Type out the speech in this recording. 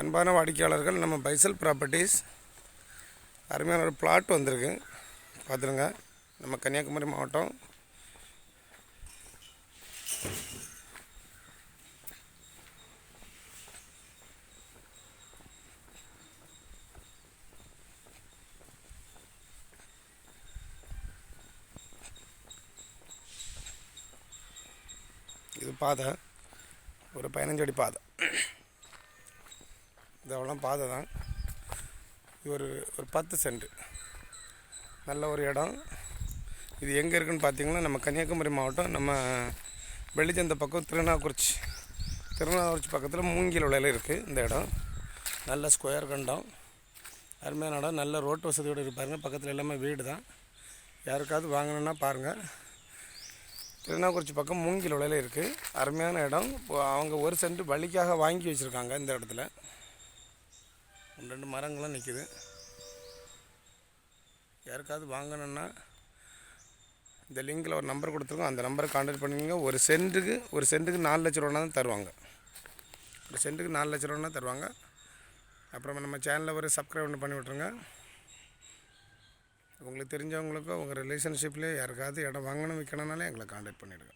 அன்பான வாடிக்கையாளர்கள் நம்ம பைசல் ப்ராப்பர்ட்டிஸ் அருமையான ஒரு பிளாட் வந்திருக்கு. பார்த்துருங்க. நம்ம கன்னியாகுமரி மாவட்டம். இது பாதை. ஒரு பதினஞ்சு அடி பாதை. இதெல்லாம் பாதை தான். இது ஒரு ஒரு பத்து சென்ட். நல்ல ஒரு இடம். இது எங்கே இருக்குன்னு பார்த்தீங்கன்னா நம்ம கன்னியாகுமரி மாவட்டம் நம்ம வெள்ளிச்சந்த பக்கம் திருநாக்குறிச்சி. திருநாக்குறிச்சி பக்கத்தில் மூங்கில் விலையில் இருக்குது இந்த இடம். நல்ல ஸ்கொயர் கண்டம். அருமையான இடம். நல்ல ரோட்டு வசதியோடு இருப்பாருங்க பக்கத்தில் எல்லாமே வீடு தான். யாருக்காவது வாங்கணுன்னா பாருங்கள் திருநாக்குறிச்சி பக்கம் மூங்கில் விலையில் இருக்குது அருமையான இடம். அவங்க ஒரு சென்ட் வழிக்காக வாங்கி வச்சுருக்காங்க இந்த இடத்துல. ரெண்டு ரெண்டு மரங்களும் நிற்கிது யாருக்காவது வாங்கணுன்னா இந்த லிங்கில் ஒரு நம்பர் கொடுத்துருக்கோம். அந்த நம்பரை கான்டாக்ட் பண்ணிக்கோங்க. ஒரு சென்ட்டுக்கு ஒரு சென்ட்டுக்கு நாலு லட்ச ரூபா தான் தருவாங்க. ஒரு சென்ட்டுக்கு நாலு லட்ச ரூபா தருவாங்க. அப்புறம் நம்ம சேனலில் ஒரு சப்ஸ்கிரைப் ஒன்று பண்ணி விட்ருங்க உங்களுக்கு தெரிஞ்சவங்களுக்கோ உங்கள் ரிலேஷன்ஷிப்லேயே யாருக்காவது இடம் வாங்கணும் விற்கணுனாலே எங்களை கான்டாக்ட் பண்ணிவிடுங்க